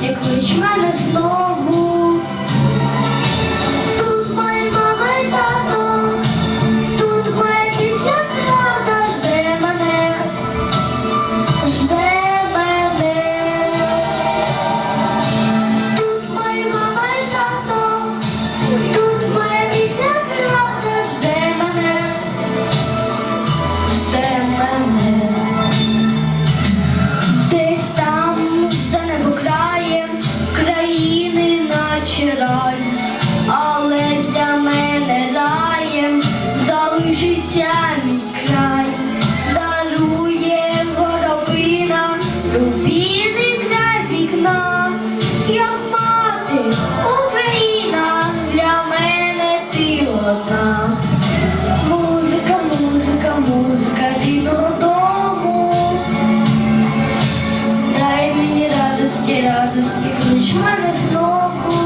Ти клич мене знову. Тут моя мама і тато, тут моя жде мене, жде мене. Тут моя мама і тато. наче але для мене раєм залишиться мій край, дарує горобина, рубіни для вікна, як мати Україна, для мене ти одна. Музика, музика, музика рідного дому. Дай мені радості, радості, клич мене знову.